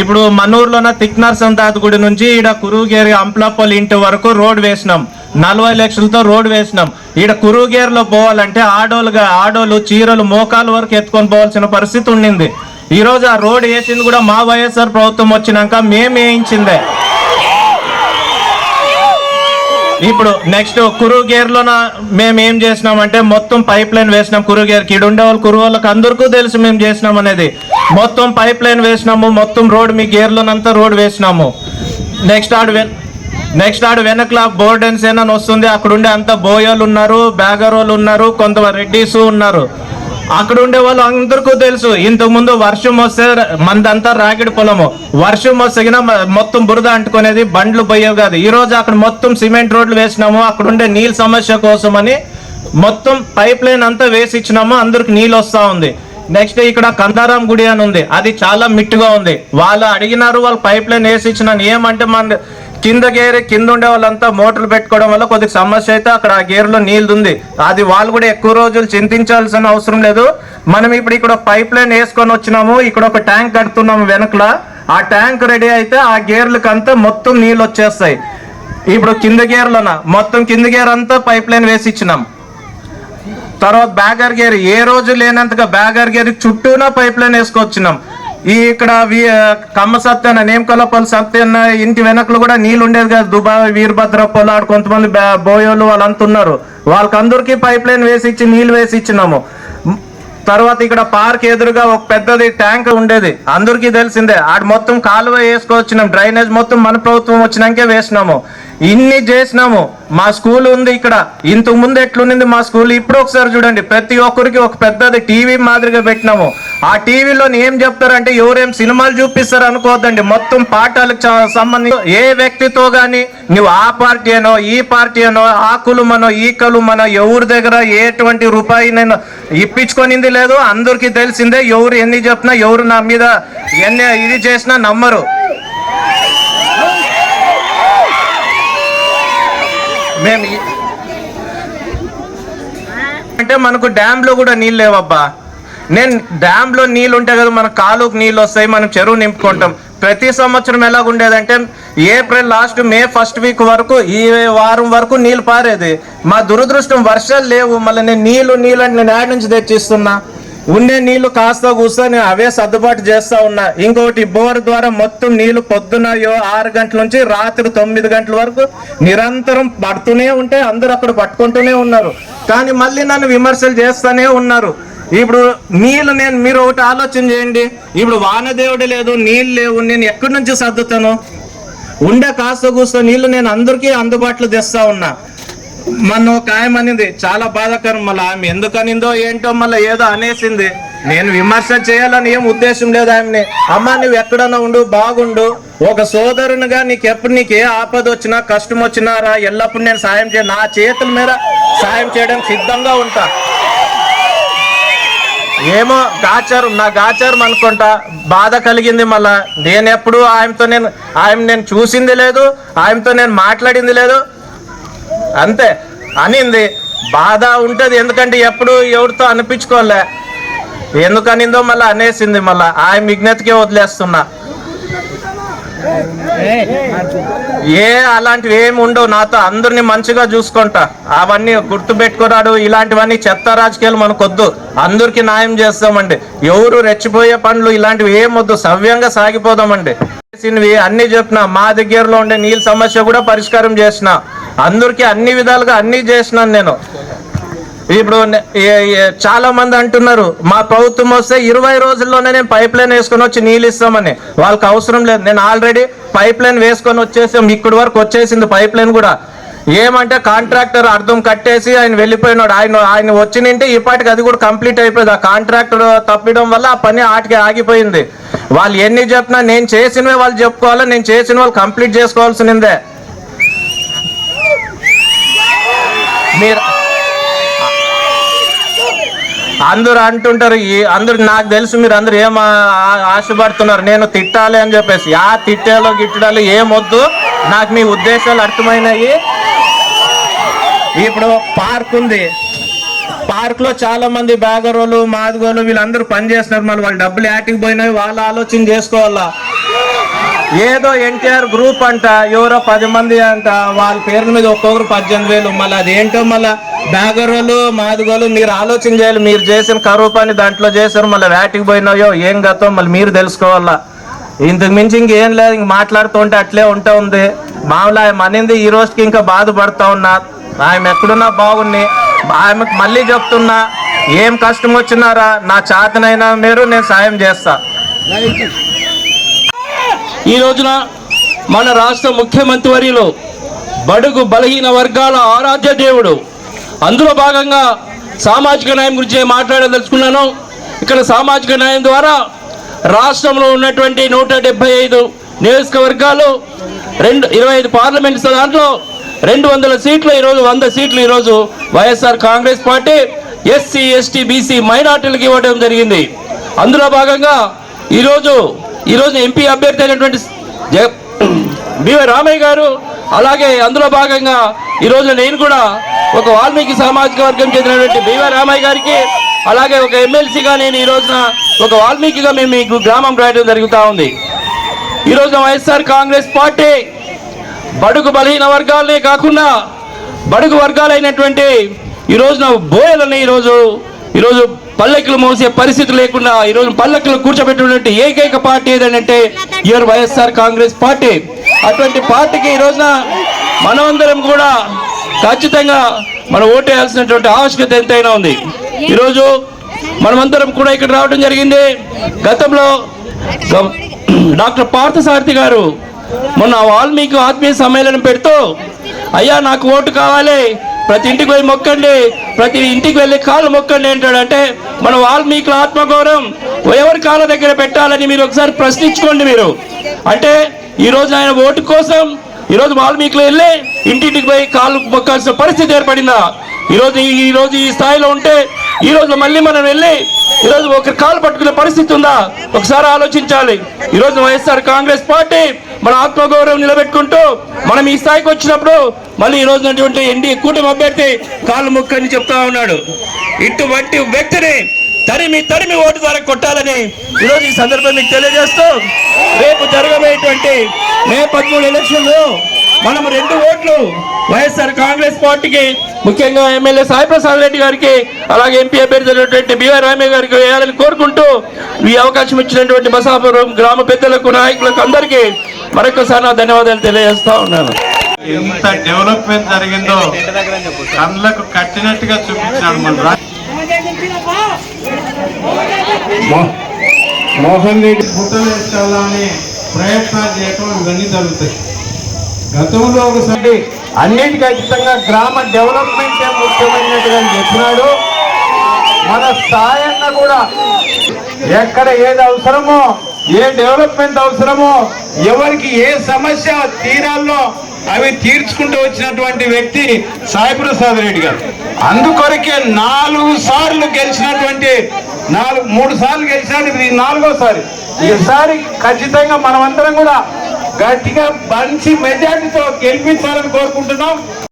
ఇప్పుడు మనూరులోన తిక్నర్సం తాత గుడి నుంచి ఈడ కురుగేరి అంప్లప్పల్ ఇంటి వరకు రోడ్ వేసినాం. నలభై లక్షలతో రోడ్ వేసినాం. ఈడ కురుగేరులో పోవాలంటే ఆడోలుగా ఆడోలు చీరలు మోకాలు వరకు ఎత్తుకొని పోవాల్సిన పరిస్థితి ఉండింది. ఈరోజు ఆ రోడ్ వేసింది కూడా మా వైఎస్ఆర్ ప్రభుత్వం వచ్చినాక మేము వేయించిందే. ఇప్పుడు నెక్స్ట్ కురుగేర్లోన మేము ఏం చేసినామంటే మొత్తం పైప్ లైన్ వేసినాం కురుగేర్కి. ఇక్కడ ఉండే వాళ్ళు కురు వాళ్ళకి అందరికీ తెలుసు మేము చేసినాం అనేది. మొత్తం పైప్ లైన్ వేసినాము మొత్తం రోడ్ మీ గేర్లోనంతా రోడ్ వేసినాము. నెక్స్ట్ ఆడు వెన్ నెక్స్ట్ ఆడు వెనకల బోర్డెన్స్ ఏనని వస్తుంది. అక్కడుండే అంత బోయోలు ఉన్నారు బ్యాగరోలు ఉన్నారు కొంత రెడ్డీస్ ఉన్నారు. అక్కడ ఉండే వాళ్ళు అందరికీ తెలుసు ఇంతకుముందు వర్షం వస్తే మందంతా రాగిడి పొలము. వర్షం వస్తగిన మొత్తం బురద అంటుకునేది బండ్లు పోయేవి కాదు. ఈ రోజు అక్కడ మొత్తం సిమెంట్ రోడ్లు వేసినాము అక్కడ ఉండే నీళ్ళ సమస్య కోసమని మొత్తం పైప్ లైన్ అంతా వేసి ఇచ్చినాము అందరికి నీళ్ళు వస్తా ఉంది. నెక్స్ట్ ఇక్కడ కందారాం గుడి అని ఉంది. అది చాలా మిట్టుగా ఉంది. వాళ్ళు అడిగినారు వాళ్ళు పైప్ లైన్ వేసి ఇచ్చినాను ఏమంటే మన కింద గేర్ కింద ఉండే వాళ్ళంతా మోటార్లు పెట్టుకోవడం వల్ల కొద్దిగా సమస్య అయితే అక్కడ ఆ గేర్లో నీళ్ళు ఉంది అది వాళ్ళు కూడా ఎక్కువ రోజులు చింతించాల్సిన అవసరం లేదు. మనం ఇప్పుడు ఇక్కడ పైప్ లైన్ వేసుకొని వచ్చినాము. ఇక్కడ ఒక ట్యాంక్ కడుతున్నాము వెనకల. ఆ ట్యాంక్ రెడీ అయితే ఆ గేర్లకు అంతా మొత్తం నీళ్ళు వచ్చేస్తాయి. ఇప్పుడు కింద గేర్లోన? మొత్తం కింద గేర్ అంతా పైప్ లైన్ వేసి ఇచ్చినాం. తర్వాత బ్యాగర్ గేర్ ఏ రోజు లేనంతగా బ్యాగర్ గేర్ చుట్టూనా పైప్ లైన్ వేసుకొచ్చినాం. ఈ ఇక్కడ కమ్మ సత్యన నేమకొల్లపల్లి సత్యన్న ఇంటి వెనకలు కూడా నీళ్ళు ఉండేది కదా. దుబాయ్ వీరభద్ర పొలాడు కొంతమంది బోయోలు వాళ్ళంతా ఉన్నారు. వాళ్ళకందరికీ పైప్ లైన్ వేసి ఇచ్చి నీళ్ళు వేసి ఇచ్చినాము. తర్వాత ఇక్కడ పార్క్ ఎదురుగా ఒక పెద్దది ట్యాంక్ ఉండేది. అందరికీ తెలిసిందే. ఆడ మొత్తం కాలువ వేసుకొచ్చినాం. డ్రైనేజ్ మొత్తం మన ప్రభుత్వం వచ్చినాకే వేసినాము. ఇన్ని చేసినాము. మా స్కూల్ ఉంది ఇక్కడ. ఇంత ముందు ఎట్లుంది మా స్కూల్? ఇప్పుడు ఒకసారి చూడండి. ప్రతి ఒక్కరికి ఒక పెద్దది టీవీ మాదిరిగా పెట్టినాము. ఆ టీవీలో ఏం చెప్తారంటే ఎవరేం సినిమాలు చూపిస్తారు అనుకోవద్దండి. మొత్తం పాఠాలకు చ- సంబంధించి ఏ వ్యక్తితో గాని నువ్వు ఆ పార్టీ అనో ఈ పార్టీ అనో ఆ కులుమనో ఈ కులమనో ఎవరి దగ్గర ఎటువంటి రూపాయి నేను ఇప్పించుకొనింది లేదు. అందరికీ తెలిసిందే ఎవరు ఎన్ని చెప్పినా ఎవరు నా మీద ఎన్ని ఇది చేసినా నమ్మరు. మేము అంటే మనకు డ్యాంలో కూడా నీళ్ళు లేవబ్బా. నేను డ్యాంలో నీళ్ళు ఉంటాయి కదా మన కాలుకు నీళ్ళు వస్తాయి మనం చెరువు నింపుకుంటాం. ప్రతి సంవత్సరం ఎలా ఉండేదంటే April last May first week వరకు ఈ వారం వరకు నీళ్ళు పారేది. మా దురదృష్టం వర్షాలు లేవు మళ్ళీ నేను నీళ్ళు నీళ్ళు అంటే నేను యాడ్ నుంచి తెచ్చిస్తున్నా. ఉండే నీళ్ళు కాస్త కూర్చొని నేను అవే సర్దుబాటు చేస్తా ఉన్నా. ఇంకొకటి బోర్ ద్వారా మొత్తం నీళ్ళు పొద్దున యో- ఆరు గంటల నుంచి రాత్రి తొమ్మిది గంటల వరకు నిరంతరం పడుతూనే ఉంటే అందరూ అక్కడ పట్టుకుంటూనే ఉన్నారు. కానీ మళ్ళీ నన్ను విమర్శలు చేస్తూనే ఉన్నారు. ఇప్పుడు నీళ్ళు నేను మీరు ఒకటి ఆలోచన చేయండి. ఇప్పుడు వానదేవుడు లేదు నీళ్ళు లేవు నేను ఎక్కడి నుంచి సర్దుతాను? ఉండే కాస్త కూస్త నీళ్ళు నేను అందరికీ అందుబాటులో తెస్తా ఉన్నా. మన ఒక ఆమె అనింది చాలా బాధాకరం మళ్ళీ. ఆమె ఎందుకనిందో ఏంటో మళ్ళీ ఏదో అనేసింది. నేను విమర్శ చేయాలని ఏం ఉద్దేశం లేదు ఆమెని. అమ్మ నువ్వు ఎక్కడన్నా ఉండు బాగుండు. ఒక సోదరునిగా నీకు ఎప్పుడు నీకు ఏ ఆపద వచ్చినా కష్టం వచ్చినా రా ఎల్లప్పుడు నేను సాయం చేయ నా చేతుల మీద సాయం చేయడం సిద్ధంగా ఉంటా. ఏమో గాచారం నా గాచారం అనుకుంటా. బాధ కలిగింది మళ్ళా. నేను ఎప్పుడు ఆయనతో నేను ఆయన నేను చూసింది లేదు ఆయనతో నేను మాట్లాడింది లేదు. అంతే. అనింది. బాధ ఉంటుంది. ఎందుకంటే ఎప్పుడు ఎవరితో అనిపించుకోలే. ఎందుకనిందో మళ్ళీ అనేసింది మళ్ళీ. ఆయన విజ్ఞతకే వదిలేస్తున్నా. ఏ అలాంటివి ఏమి ఉండవు. నాతో అందరిని మంచిగా చూసుకుంటా. అవన్నీ గుర్తు పెట్టుకున్నాడు ఇలాంటివన్నీ చెత్త రాజకీయాలు మనకొద్దు. అందరికి న్యాయం చేస్తామండి. ఎవరు రెచ్చిపోయే పనులు ఇలాంటివి ఏం వద్దు. సవ్యంగా సాగిపోదామండి. అన్ని చెప్పిన. మా దగ్గరలో ఉండే నీళ్ళ సమస్య కూడా పరిష్కారం చేసిన. అందరికీ అన్ని విధాలుగా అన్నీ చేసినాను నేను. ఇప్పుడు నే- చాలా మంది అంటున్నారు మా ప్రభుత్వం వస్తే ఇరవై రోజుల్లోనే నేను పైప్ లైన్ వేసుకొని వచ్చి నీళ్ళు ఇస్తామని. వాళ్ళకి అవసరం లేదు. నేను ఆల్రెడీ పైప్ లైన్ వేసుకొని వచ్చేసాం. ఇక్కడి వరకు వచ్చేసింది పైప్ లైన్ కూడా. ఏమంటే కాంట్రాక్టర్ అర్థం కట్టేసి ఆయన వెళ్ళిపోయినాడు. ఆయన ఆయన వచ్చినింటే ఈ అది కూడా కంప్లీట్ అయిపోయింది. ఆ కాంట్రాక్టర్ తప్పడం వల్ల ఆ పని ఆటికి ఆగిపోయింది. వాళ్ళు ఎన్ని చెప్పినా నేను చేసినవే వాళ్ళు చెప్పుకోవాలి. నేను చేసిన వాళ్ళు కంప్లీట్ చేసుకోవాల్సిందే మీరు అందరూ అంటుంటారు ఈ అందరు నాకు తెలుసు మీరు అందరు ఏం ఆశపడుతున్నారు నేను తిట్టాలి అని చెప్పేసి. ఆ తిట్టాలో గిట్టడాలు ఏమొద్దు నాకు మీ ఉద్దేశాలు అర్థమైనాయి. ఇప్పుడు పార్క్ ఉంది. పార్క్లో చాలా మంది బ్యాగరోలు మాదిగోలు వీళ్ళందరూ పని చేస్తున్నారు మళ్ళీ వాళ్ళు డబ్బులు యాటికి పోయినాయి. వాళ్ళ ఆలోచన చేసుకోవాలా? ఏదో ఎన్టీఆర్ గ్రూప్ అంట ఎవరో పది మంది అంట వాళ్ళ పేర్ల మీద ఒక్కొక్కరు పద్దెనిమిది వేలు. మళ్ళీ అదేంటో మళ్ళీ బ్యాగరోలు మాదిగోలు మీరు ఆలోచన చేయాలి. మీరు చేసిన కరువు పని దాంట్లో చేశారు. మళ్ళీ వేటికి పోయినాయో ఏం గతం మళ్ళీ మీరు తెలుసుకోవాలా. ఇంతకు మించి ఇంకేం లేదు. ఇంక మాట్లాడుతూ ఉంటే అట్లే ఉంటా ఉంది. మామూలు ఆయన అనింది ఈ రోజుకి ఇంకా బాధపడతా ఉన్నా. ఆమె ఎక్కడున్నా బాగుంది. ఆమెకు మళ్ళీ చెప్తున్నా ఏం కష్టం వచ్చినారా నా చేతనైనా మీరు నేను సాయం చేస్తా. ఈ రోజున మన రాష్ట్ర ముఖ్యమంత్రి వర్యులు బడుగు బలహీన వర్గాల ఆరాధ్య దేవుడు. అందులో భాగంగా సామాజిక న్యాయం గురించి మాట్లాడదలుచుకున్నాను. ఇక్కడ సామాజిక న్యాయం ద్వారా రాష్ట్రంలో ఉన్నటువంటి నూట డెబ్బై ఐదు నియోజకవర్గాలు రెండు ఇరవై ఐదు పార్లమెంట్ దాంట్లో రెండు వందల సీట్లు ఈరోజు వంద సీట్లు ఈరోజు YSR Congress party SC ST BC మైనార్టీలకు ఇవ్వడం జరిగింది. అందులో భాగంగా ఈరోజు ఈరోజు ఎంపీ అభ్యర్థి అయినటువంటి బివై రామయ్య గారు అలాగే అందులో భాగంగా ఈరోజు నేను కూడా ఒక వాల్మీకి సామాజిక వర్గం చెందినటువంటి బివి రామయ్య గారికి అలాగే ఒక ఎమ్మెల్సీగా నేను ఈ రోజున ఒక వాల్మీకిగా మేము మీకు గ్రామం రాయడం జరుగుతూ ఉంది. ఈరోజు వైఎస్ఆర్ కాంగ్రెస్ పార్టీ బడుగు బలహీన వర్గాలనే కాకుండా బడుగు వర్గాలైనటువంటి ఈ రోజున బోయలని ఈరోజు ఈరోజు పల్లెకులు మోసే పరిస్థితి లేకుండా ఈరోజు పల్లెకులు కూర్చోబెట్టినటువంటి ఏకైక పార్టీ ఏదంటే ఇయర్ వైఎస్ఆర్ కాంగ్రెస్ పార్టీ. అటువంటి పార్టీకి ఈ రోజున మనమందరం కూడా ఖచ్చితంగా మనం ఓటేయాల్సినటువంటి ఆవశ్యకత ఎంతైనా ఉంది. ఈరోజు మనమందరం కూడా ఇక్కడ రావడం జరిగింది. గతంలో డాక్టర్ పార్థసారథి గారు మొన్న వాల్మీకి ఆత్మీయ సమ్మేళనం పెడుతూ అయ్యా నాకు ఓటు కావాలి. ప్రతి ఇంటికి పోయి మొక్కండి. ప్రతి ఇంటికి వెళ్ళి కాళ్ళు మొక్కండి అంటాడంటే మన వాల్మీకుల ఆత్మగౌరవం ఎవరి కాళ్ళ దగ్గర పెట్టాలని మీరు ఒకసారి ప్రశ్నించుకోండి మీరు. అంటే ఈరోజు ఆయన ఓటు కోసం ఈరోజు వాల్మీకులు వెళ్ళి ఇంటింటికి పోయి కాళ్ళు మొక్కాల్సిన పరిస్థితి ఏర్పడిందా? ఈరోజు ఈరోజు ఈ- రోజు ఈ స్థాయిలో ఉంటే ఈ రోజు మళ్ళీ మనం వెళ్ళి ఈరోజు ఒకరి కాలు పట్టుకునే పరిస్థితి ఉందా? ఒకసారి ఆలోచించాలి. ఈరోజు వైఎస్ఆర్ కాంగ్రెస్ పార్టీ మన ఆత్మగౌరవం నిలబెట్టుకుంటూ మనం ఈ స్థాయికి వచ్చినప్పుడు మళ్ళీ ఈ రోజునటువంటి ఎన్డీ కూటమి అభ్యర్థి కాళ్ళు ముక్కని చెప్తా ఉన్నాడు. ఇటువంటి వ్యక్తిని తరిమి తరిమి ఓటు ద్వారా కొట్టాలని ఈరోజు ఈ సందర్భం మీకు తెలియజేస్తూ రేపు జరగబోయేటువంటి మే పదమూడు ఎలక్షన్లో మనం రెండు ఓట్లు వైఎస్ఆర్ కాంగ్రెస్ పార్టీకి ముఖ్యంగా ఎమ్మెల్యే సాయిప్రసాద్ రెడ్డి గారికి అలాగే ఎంపీ అభ్యర్థి బీఆర్ రామయ్య గారికి వేయాలని కోరుకుంటూ ఈ అవకాశం ఇచ్చినటువంటి బసాపురం గ్రామ పెద్దలకు నాయకులకు అందరికీ మరొకసారి నా ధన్యవాదాలు తెలియజేస్తా ఉన్నాను. ఎంత డెవలప్మెంట్ జరిగిందో కళ్ళకు కట్టినట్టుగా చూపించాడు మన మోహన్ రెడ్డి ఫోటోలు వేసుకోవాలని ప్రయత్నాలు చేయటం ఇవన్నీ జరుగుతాయి. గతంలో ఒకసారి అన్నిటికీ ఖచ్చితంగా గ్రామ డెవలప్మెంట్ ముఖ్యమైనట్టుగా చెప్పినాడు. మన స్థాయన్న కూడా ఎక్కడ ఏది అవసరమో ఏ డెవలప్మెంట్ అవసరమో ఎవరికి ఏ సమస్య తీరాల్లో అవి తీర్చుకుంటూ వచ్చినటువంటి వ్యక్తి సాయిప్రసాద్ రెడ్డి గారు. అందుకొరకే నాలుగు సార్లు గెలిచినటువంటి నాలుగు మూడు సార్లు గెలిచినట్టు ఇది నాలుగోసారి. ఈసారి ఖచ్చితంగా మనమందరం కూడా గట్టిగా మంచి మెజార్టీతో గెలిపించాలని కోరుకుంటున్నాం.